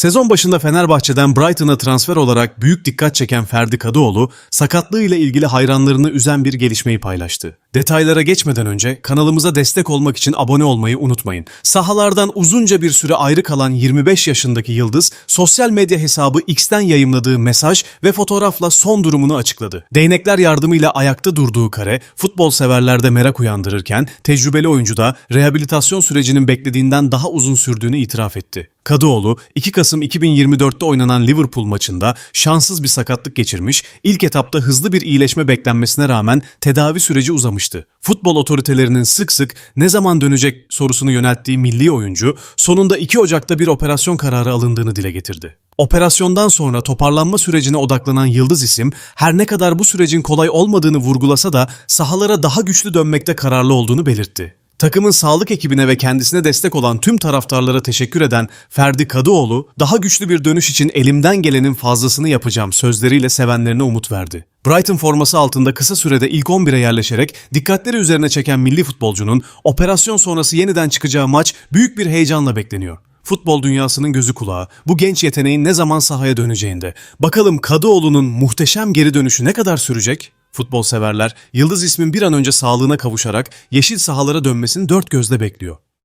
Sezon başında Fenerbahçe'den Brighton'a transfer olarak büyük dikkat çeken Ferdi Kadıoğlu, sakatlığıyla ilgili hayranlarını üzen bir gelişmeyi paylaştı. Detaylara geçmeden önce kanalımıza destek olmak için abone olmayı unutmayın. Sahalardan uzunca bir süre ayrı kalan 25 yaşındaki Yıldız, sosyal medya hesabı X'ten yayımladığı mesaj ve fotoğrafla son durumunu açıkladı. Değnekler yardımıyla ayakta durduğu kare, futbol severlerde merak uyandırırken, tecrübeli oyuncu da rehabilitasyon sürecinin beklediğinden daha uzun sürdüğünü itiraf etti. Kadıoğlu, 2 Kasım 2024'te oynanan Liverpool maçında şanssız bir sakatlık geçirmiş, ilk etapta hızlı bir iyileşme beklenmesine rağmen tedavi süreci uzamıştı. Futbol otoritelerinin sık sık ne zaman dönecek sorusunu yönelttiği milli oyuncu, sonunda 2 Ocak'ta bir operasyon kararı alındığını dile getirdi. Operasyondan sonra toparlanma sürecine odaklanan Yıldız isim, her ne kadar bu sürecin kolay olmadığını vurgulasa da sahalara daha güçlü dönmekte kararlı olduğunu belirtti. Takımın sağlık ekibine ve kendisine destek olan tüm taraftarlara teşekkür eden Ferdi Kadıoğlu, daha güçlü bir dönüş için elimden gelenin fazlasını yapacağım sözleriyle sevenlerine umut verdi. Brighton forması altında kısa sürede ilk 11'e yerleşerek dikkatleri üzerine çeken milli futbolcunun operasyon sonrası yeniden çıkacağı maç büyük bir heyecanla bekleniyor. Futbol dünyasının gözü kulağı bu genç yeteneğin ne zaman sahaya döneceğinde. Bakalım Kadıoğlu'nun muhteşem geri dönüşü ne kadar sürecek? Futbol severler Yıldız ismin bir an önce sağlığına kavuşarak yeşil sahalara dönmesini dört gözle bekliyor.